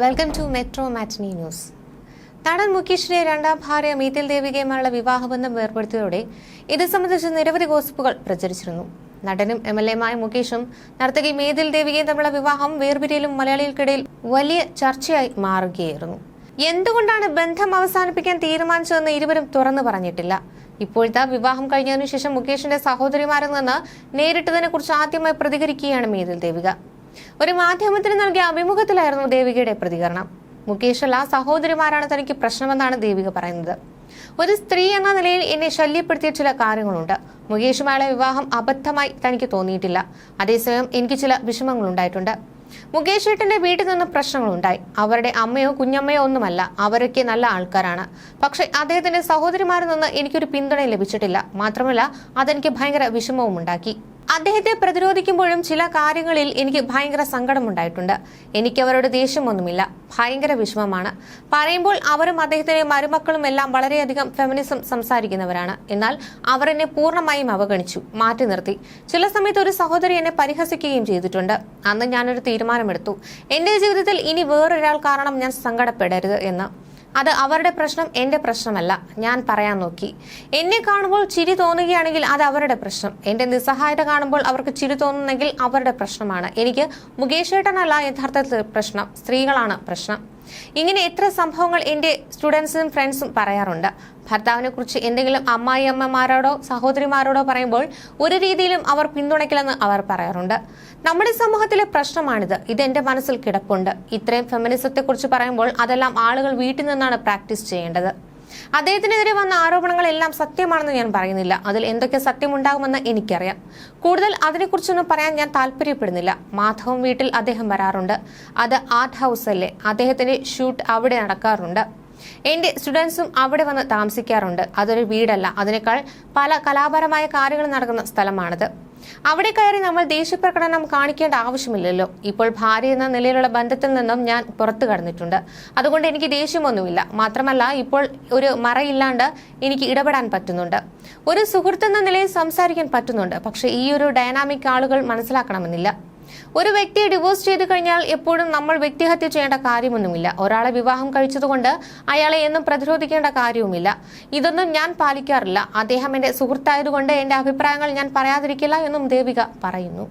Welcome to metro matinee news നടൻ മുകേഷിന്റെ രണ്ടാം ഭാര്യ മീതിൽ ദേവികയുമായുള്ള വിവാഹബന്ധം ഏർപ്പെടുത്തിയതോടെ ഇത് സംബന്ധിച്ച് നിരവധി ഗോസിപ്പുകൾ പ്രചരിച്ചിരുന്നു. നടനും എം എൽ എമായ മുകേഷും നർത്തകി മേതിൽ ദേവികയും തമ്മിലുള്ള വിവാഹം വേർപിരിയലും മലയാളികൾക്കിടയിൽ വലിയ ചർച്ചയായി മാറുകയായിരുന്നു. എന്തുകൊണ്ടാണ് ബന്ധം അവസാനിപ്പിക്കാൻ തീരുമാനിച്ചതെന്ന് ഇരുവരും തുറന്നു പറഞ്ഞിട്ടില്ല. ഇപ്പോഴത്തെ വിവാഹം കഴിഞ്ഞതിനു ശേഷം മുകേഷിന്റെ സഹോദരിമാരിൽ നിന്ന് നേരിട്ടതിനെ കുറിച്ച് ആദ്യമായി പ്രതികരിക്കുകയാണ് മേതിൽ ദേവിക. ഒരു മാധ്യമത്തിന് നൽകിയ അഭിമുഖത്തിലായിരുന്നു ദേവികയുടെ പ്രതികരണം. മുകേഷ് അല്ല സഹോദരിമാരാണ് തനിക്ക് പ്രശ്നമെന്നാണ് ദേവിക പറയുന്നത്. ഒരു സ്ത്രീ എന്ന നിലയിൽ എന്നെ ശല്യപ്പെടുത്തിയ ചില കാര്യങ്ങളുണ്ട്. മുകേഷുമായുള്ള വിവാഹം അബദ്ധമായി തനിക്ക് തോന്നിയിട്ടില്ല. അതേസമയം എനിക്ക് ചില വിഷമങ്ങളുണ്ടായിട്ടുണ്ട്. മുകേഷ് ഏട്ടന്റെ വീട്ടിൽ നിന്ന് പ്രശ്നങ്ങളുണ്ടായി. അവരുടെ അമ്മയോ കുഞ്ഞമ്മയോ ഒന്നുമല്ല അവരൊക്കെ നല്ല ആൾക്കാരാണ്. പക്ഷെ അദ്ദേഹത്തിന്റെ സഹോദരിമാരിൽ നിന്ന് എനിക്കൊരു പിന്തുണ ലഭിച്ചിട്ടില്ല. മാത്രമല്ല അതെനിക്ക് ഭയങ്കര വിഷമവും ഉണ്ടാക്കി അദ്ദേഹത്തെ പ്രതിരോധിക്കുമ്പോഴും ചില കാര്യങ്ങളിൽ എനിക്ക് ഭയങ്കര സങ്കടമുണ്ടായിട്ടുണ്ട്. അവരോട് ദേഷ്യമൊന്നുമില്ല. ഭയങ്കര വിഷമമാണ്. പറയുമ്പോൾ അവരും അദ്ദേഹത്തിന്റെ മരുമക്കളും എല്ലാം വളരെയധികം ഫെമിനിസം സംസാരിക്കുന്നവരാണ്. എന്നാൽ അവർ എന്നെ പൂർണമായും അവഗണിച്ചു മാറ്റി നിർത്തി. ചില സമയത്ത് ഒരു സഹോദരി എന്നെ പരിഹസിക്കുകയും ചെയ്തിട്ടുണ്ട്. അന്ന് ഞാനൊരു തീരുമാനമെടുത്തു. എന്റെ ജീവിതത്തിൽ ഇനി വേറൊരാൾ കാരണം ഞാൻ സങ്കടപ്പെടരുത് എന്ന്. അത് അവരുടെ പ്രശ്നം എന്റെ പ്രശ്നമല്ല. ഞാൻ പറയാൻ നോക്കി. എന്നെ കാണുമ്പോൾ ചിരി തോന്നുകയാണെങ്കിൽ അത് അവരുടെ പ്രശ്നം. എന്റെ നിസ്സഹായത കാണുമ്പോൾ അവർക്ക് ചിരി തോന്നുന്നെങ്കിൽ അവരുടെ പ്രശ്നമാണ്. എനിക്ക് മുകേഷ് ഏട്ടനല്ല യഥാർത്ഥത്തിൽ പ്രശ്നം സ്ത്രീകളാണ് പ്രശ്നം. ഇങ്ങനെ എത്ര സംഭവങ്ങൾ എന്റെ സ്റ്റുഡൻസും ഫ്രണ്ട്സും പറയാറുണ്ട്. ഭർത്താവിനെ കുറിച്ച് എന്തെങ്കിലും അമ്മായി അമ്മമാരോടോ സഹോദരിമാരോടോ പറയുമ്പോൾ ഒരു രീതിയിലും അവർ പിന്തുണയ്ക്കില്ലെന്ന് അവർ പറയാറുണ്ട്. നമ്മുടെ സമൂഹത്തിലെ പ്രശ്നമാണിത്. ഇത് എന്റെ മനസ്സിൽ കിടപ്പുണ്ട്. ഇത്രയും ഫെമിനിസത്തെക്കുറിച്ച് പറയുമ്പോൾ അതെല്ലാം ആളുകൾ വീട്ടിൽ നിന്നാണ് പ്രാക്ടീസ് ചെയ്യേണ്ടത്. അദ്ദേഹത്തിനെതിരെ വന്ന ആരോപണങ്ങളെല്ലാം സത്യമാണെന്ന് ഞാൻ പറയുന്നില്ല. അതിൽ എന്തൊക്കെ സത്യമുണ്ടാകുമെന്ന് എനിക്കറിയാം. കൂടുതൽ അതിനെക്കുറിച്ചൊന്നും പറയാൻ ഞാൻ താല്പര്യപ്പെടുന്നില്ല. മാധവം വീട്ടിൽ അദ്ദേഹം വരാറുണ്ട്. അത് ആർട്ട് ഹൗസ് അല്ലേ? അദ്ദേഹത്തിന്റെ ഷൂട്ട് അവിടെ നടക്കാറുണ്ട്. എന്റെ സ്റ്റുഡൻസും അവിടെ വന്ന് താമസിക്കാറുണ്ട്. അതൊരു വീടല്ല. അതിനേക്കാൾ പല കലാപരമായ കാര്യങ്ങൾ നടക്കുന്ന സ്ഥലമാണിത്. അവിടെ കയറി നമ്മൾ ദേഷ്യപ്രകടനം കാണിക്കേണ്ട ആവശ്യമില്ലല്ലോ. ഇപ്പോൾ ഭാര്യ എന്ന നിലയിലുള്ള ബന്ധത്തിൽ നിന്നും ഞാൻ പുറത്തു കടന്നിട്ടുണ്ട്. അതുകൊണ്ട് എനിക്ക് ദേഷ്യമൊന്നുമില്ല. മാത്രമല്ല ഇപ്പോൾ ഒരു മറയില്ലാണ്ട് എനിക്ക് ഇടപെടാൻ പറ്റുന്നുണ്ട്. ഒരു സുഹൃത്തെന്ന നിലയിൽ സംസാരിക്കാൻ പറ്റുന്നുണ്ട്. പക്ഷേ ഈ ഒരു ഡൈനാമിക് ആളുകൾ മനസ്സിലാക്കണമെന്നില്ല. ഒരു വ്യക്തിയെ ഡിവോഴ്സ് ചെയ്തു കഴിഞ്ഞാൽ എപ്പോഴും നമ്മൾ വ്യക്തിഹത്യ ചെയ്യേണ്ട കാര്യമൊന്നുമില്ല. ഒരാളെ വിവാഹം കഴിച്ചതുകൊണ്ട് അയാളെ എന്നും പ്രതിരോധിക്കേണ്ട കാര്യവുമില്ല. ഇതൊന്നും ഞാൻ പാലിക്കാറില്ല. അദ്ദേഹം എന്റെ സുഹൃത്തായതുകൊണ്ട് എന്റെ അഭിപ്രായങ്ങൾ ഞാൻ പറയാതിരിക്കില്ല എന്നും ദേവിക പറയുന്നു.